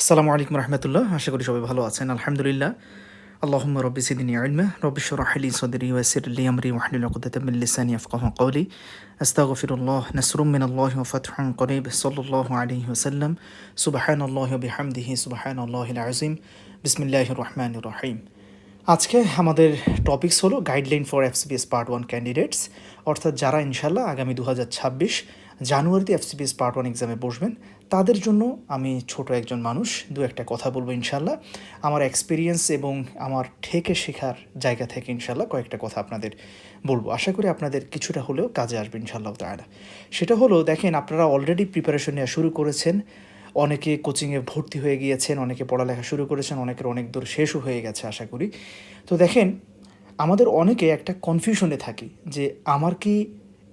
আসসালামু আলাইকুম রহমতুল্লাহ। আশা করি সবাই ভালো আছেন। আলহামদুলিল্লাহ। আল্লাহুম্মা রব্বি সিদিনি ইলমা, রব্বি শরহ লি সদরি ওয়াসির লি আমরি ওয়াহলুল ইয়াফকাহু কওলি আস্তাগফিরুল্লাহ, নাসরুম মিনাল্লাহি ওয়া করিব, সাল্লাল্লাহু আলাইহি ওয়াসাল্লাম। সুবহানাল্লাহি ওয়া বিহামদিহি সুবহানাল্লাহিল আযীম। বিসমিল্লাহির রহমানির রহিম। আজকে আমাদের টপিকস হলো guideline for FCPS part one candidates অর্থাৎ যারা ইনশাল্লাহ আগামী দু হাজার ছাব্বিশ জানুয়ারিতে এফসিপিএস পার্ট ওয়ান এক্সামে বসবেন তাদের জন্য আমি ছোট একজন মানুষ, দু একটা কথা বলব ইনশাল্লাহ আমার এক্সপিরিয়েন্স এবং আমার ঠেকে শেখার জায়গা থেকে ইনশাল্লাহ কয়েকটা কথা আপনাদের বলব। আশা করি আপনাদের কিছুটা হলেও কাজে আসবে ইনশাল্লাহ তাহলে সেটা হলো, দেখেন আপনারা অলরেডি প্রিপারেশন নেওয়া শুরু করেছেন, অনেকে কোচিংয়ে ভর্তি হয়ে গিয়েছেন, অনেকে পড়ালেখা শুরু করেছেন, অনেকের অনেক দূর শেষও হয়ে গেছে আশা করি। তো দেখেন, আমাদের অনেকে একটা কনফিউশনে থাকি যে, আমার কি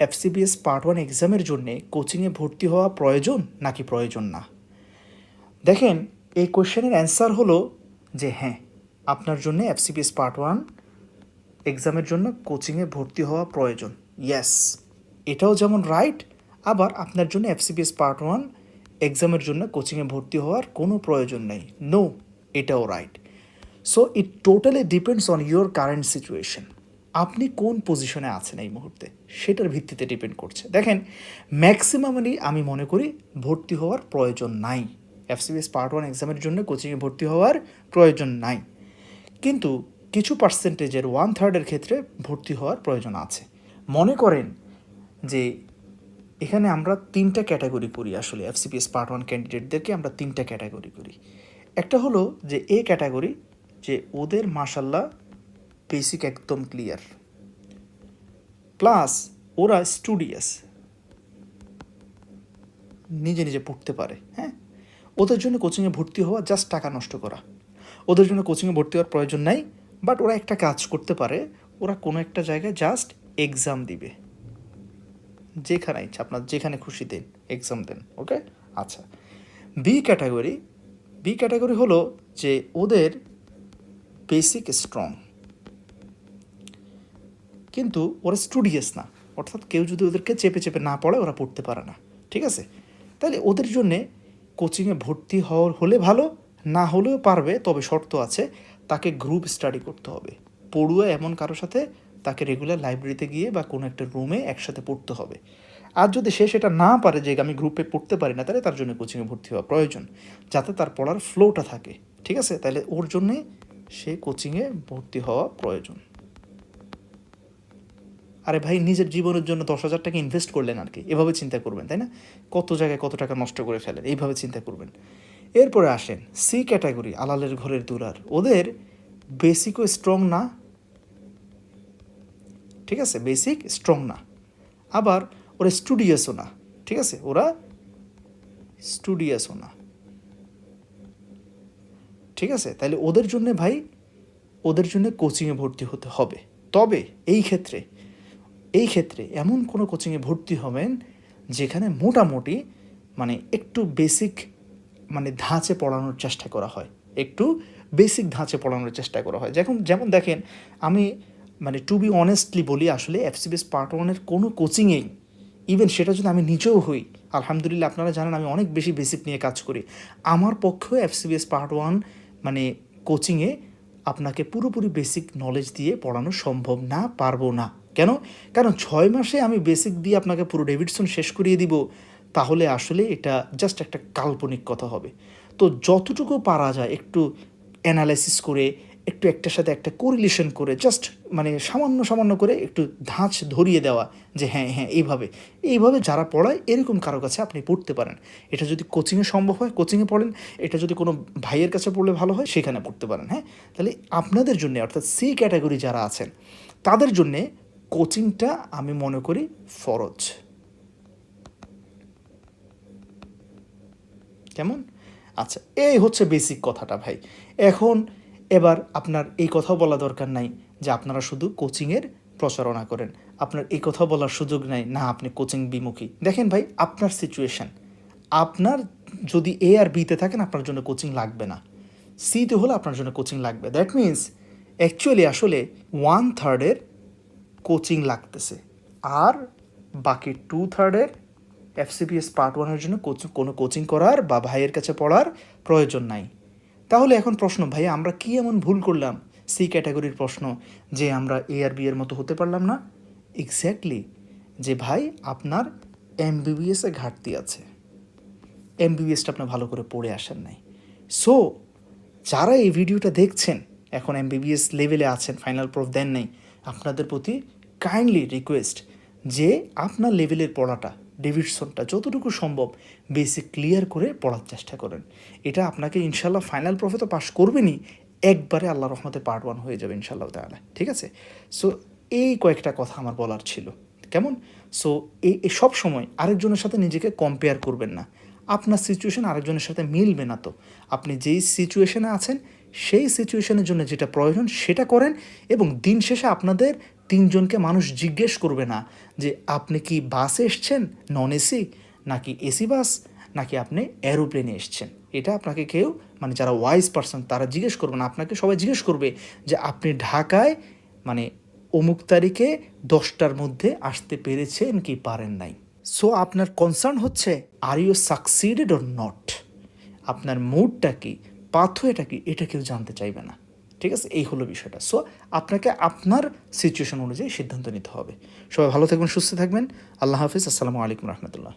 এফসিবিএস পার্ট ওয়ান এক্সামের জন্যে কোচিংয়ে ভর্তি হওয়া প্রয়োজন নাকি প্রয়োজন না? দেখেন, এই কোশ্চেনের অ্যান্সার হলো যে হ্যাঁ আপনার জন্য এফসিবিএস পার্ট ওয়ান এক্সামের জন্য কোচিংয়ে ভর্তি হওয়া প্রয়োজন। ইয়েস, এটাও যেমন রাইট, আবার আপনার জন্য এফসিবিএস পার্ট ওয়ান এক্সামের জন্য কোচিংয়ে ভর্তি হওয়ার কোনো প্রয়োজন নেই। নো, এটাও right. So, it totally depends on your current situation. আপনি কোন পজিশনে আছেন এই মুহূর্তে? সেটার ভিত্তিতে ডিপেন্ড করছে। দেখেন ম্যাক্সিমামলি আমি মনে করি ভর্তি হওয়ার প্রয়োজন নাই। এফসিবিএস পার্ট ওয়ান এক্সামের জন্য কোচিংয়ে ভর্তি হওয়ার প্রয়োজন নাই। কিন্তু কিছু পার্সেন্টেজের ওয়ান থার্ডের ক্ষেত্রে ভর্তি হওয়ার প্রয়োজন আছে। মনে করেন যে এখানে আমরা তিনটা ক্যাটাগরি করি আসলে এফসিপিএস পার্ট ওয়ান ক্যান্ডিডেটদেরকে আমরা তিনটা ক্যাটাগরি করি। একটা হলো যে এ ক্যাটাগরি যে ওদের মাসাল্লাহ বেসিক একদম ক্লিয়ার প্লাস ওরা স্টুডিয়াস নিজে নিজে পড়তে পারে হ্যাঁ? ওদের জন্য কোচিংয়ে ভর্তি হওয়া জাস্ট টাকা নষ্ট করা। ওদের জন্য কোচিংয়ে ভর্তি হওয়ার প্রয়োজন নাই বাট ওরা একটা কাজ করতে পারে, ওরা কোনো একটা জায়গায় জাস্ট এক্সাম দিবে। যেখানে ইচ্ছা, আপনার যেখানে খুশি দিন এক্সাম দেন ওকে আচ্ছা বি ক্যাটাগরি বি ক্যাটাগরি হলো যে ওদের বেসিক স্ট্রং কিন্তু ওরা স্টুডিয়াস না। অর্থাৎ কেউ যদি ওদেরকে চেপে চেপে না পড়ে, ওরা পড়তে পারে না। ঠিক আছে? তাহলে ওদের জন্যে কোচিংয়ে ভর্তি হওয়ার হলে ভালো, না হলেও পারবে, তবে শর্ত আছে, তাকে গ্রুপ স্টাডি করতে হবে। পড়ুয়া এমন কারোর সাথে তাকে রেগুলার লাইব্রেরিতে গিয়ে বা কোনো একটা রুমে একসাথে পড়তে হবে। আর যদি সে সেটা না পারে যে আমি গ্রুপে পড়তে পারি না, তাহলে তার জন্য কোচিংয়ে ভর্তি হওয়া প্রয়োজন, যাতে তার পড়ার ফ্লোটা থাকে। ঠিক আছে? তাহলে ওর জন্যে সে কোচিংয়ে ভর্তি হওয়া প্রয়োজন। আরে ভাই, নিজের জীবনের জন্য দশ হাজার টাকা ইনভেস্ট করলেন আর কি। এভাবে চিন্তা করবেন, তাই না? কত জায়গায় কত টাকা নষ্ট করে ফেলেন, এইভাবে চিন্তা করবেন। এরপরে আসেন সি ক্যাটাগরি আলালের ঘরের দুরার ওদের বেসিকও স্ট্রং না। ঠিক আছে? বেসিক স্ট্রং না। আবার ওরা স্টুডিয়াসও না। ঠিক আছে? ওরা স্টুডিয়াসও না। ঠিক আছে? তাহলে ওদের জন্য ভাই, ওদের জন্য কোচিংয়ে ভর্তি হতে হবে। তবে এই ক্ষেত্রে এই ক্ষেত্রে এমন কোনো কোচিংয়ে ভর্তি হবেন যেখানে মোটামুটি মানে একটু বেসিক মানে ধাঁচে পড়ানোর চেষ্টা করা হয়। একটু বেসিক ধাঁচে পড়ানোর চেষ্টা করা হয়। যেমন যেমন দেখেন, আমি মানে টু বি অনেস্টলি বলি, আসলে এফসিবিএস পার্ট ওয়ানের কোনো কোচিংয়েই ইভেন সেটা যদি আমি নিজেও হই, আলহামদুলিল্লাহ আপনারা জানেন আমি অনেক বেশি বেসিক নিয়ে কাজ করি। আমার পক্ষেও এফসিবিএস পার্ট ওয়ান মানে কোচিংয়ে আপনাকে পুরোপুরি বেসিক নলেজ দিয়ে পড়ানো সম্ভব না, পারব না। কেন? কারণ ছয় মাসে আমি বেসিক দিয়ে আপনাকে পুরো ডেভিডসন শেষ করিয়ে দিব, তাহলে আসলে এটা জাস্ট একটা কাল্পনিক কথা হবে। তো যতটুকু পারা যায়, একটু অ্যানালাইসিস করে একটু একটার সাথে একটা কোরিলেশন করে জাস্ট মানে সামান্য সামান্য করে একটু ধাঁচ ধরিয়ে দেওয়া যে হ্যাঁ হ্যাঁ এইভাবে। এইভাবে যারা পড়ায় এরকম কারও কাছে আপনি পড়তে পারেন। এটা যদি কোচিংয়ে সম্ভব হয় কোচিংয়ে পড়েন, এটা যদি কোনো ভাইয়ের কাছে পড়লে ভালো হয়, সেখানে পড়তে পারেন হ্যাঁ? তাহলে আপনাদের জন্য, অর্থাৎ সি ক্যাটাগরি যারা আছেন, তাদের জন্যে কোচিংটা আমি মনে করি ফরজ। কেমন? আচ্ছা এই হচ্ছে বেসিক কথাটা ভাই। এখন এবার আপনার এই কথা বলা দরকার নাই যে আপনারা শুধু কোচিংয়ের প্রচারণা করেন। আপনার এই কথা বলার সুযোগ নাই, না, আপনি কোচিং বিমুখী। দেখেন ভাই, আপনার সিচুয়েশান আপনার যদি এ আর বিতে থাকেন, আপনার জন্য কোচিং লাগবে না। সিতে হলে আপনার জন্য কোচিং লাগবে। দ্যাট মিন্স অ্যাকচুয়ালি আসলে ওয়ান থার্ডের কোচিং লাগতেছে। আর বাকি টু থার্ডের এফসিপিএস পার্ট ওয়ানের জন্য কোচ- কোনো কোচিং করার বা ভাইয়ের কাছে পড়ার প্রয়োজন নাই। তাহলে এখন প্রশ্ন ভাই আমরা কি এমন ভুল করলাম? সি ক্যাটাগরির প্রশ্ন, যে আমরা এ আর বি এর মতো হতে পারলাম না। এক্স্যাক্টলি যে ভাই, আপনার এমবিবিএসে ঘাটতি আছে। এমবিবিএসটা আপনার ভালো করে পড়ে আসেন নাই। সো যারা এই ভিডিওটা দেখছেন, এখন এমবিবিএস লেভেলে আছেন ফাইনাল প্রুফ দেন নাই, আপনাদের প্রতি কাইন্ডলি রিকোয়েস্ট যে আপনার লেভেলের পড়াটা ডেভিডসনটা যতটুকু সম্ভব বেসিক ক্লিয়ার করে পড়ার চেষ্টা করেন। এটা আপনাকে ইনশাল্লাহ ফাইনাল প্রফে তো পাশ করবেনই, একবারে আল্লাহ রহমতে পার্ট ওয়ান হয়ে যাবে ইনশাল্লাহ তাহলে ঠিক আছে? সো এই কয়েকটা কথা আমার বলার ছিল, কেমন? সো এই এই সব সময় আরেকজনের সাথে নিজেকে কম্পেয়ার করবেন না। আপনার সিচুয়েশন আরেকজনের সাথে মিলবে না তো। আপনি যেই সিচুয়েশনে আছেন, সেই সিচুয়েশনের জন্য যেটা প্রয়োজন সেটা করেন এবং দিন শেষে আপনাদের তিনজনকে মানুষ জিজ্ঞেস করবে না যে, আপনি কি বাসে এসছেন? নন এসি নাকি এসি বাস? নাকি আপনি এরোপ্লেনে এসছেন? এটা আপনাকে কেউ মানে যারা ওয়াইজ পারসন তারা জিজ্ঞেস করবে না। আপনাকে সবাই জিজ্ঞেস করবে যে, আপনি ঢাকায় মানে অমুক তারিখে দশটার মধ্যে আসতে পেরেছেন কি পারেন নাই? সো আপনার কনসার্ন হচ্ছে are you succeeded or not আপনার মুডটা কি? পাথওয়েটা কি? এটা কেউ জানতে চাইবে না। ঠিক আছে? এই হলো বিষয়টা। সো আপনাকে আপনার সিচুয়েশন অনুযায়ী সিদ্ধান্ত নিতে হবে। সবাই ভালো থাকবেন, সুস্থ থাকবেন। আল্লাহ হাফিজ। আসসালামু আলাইকুম রহমতুল্লাহ।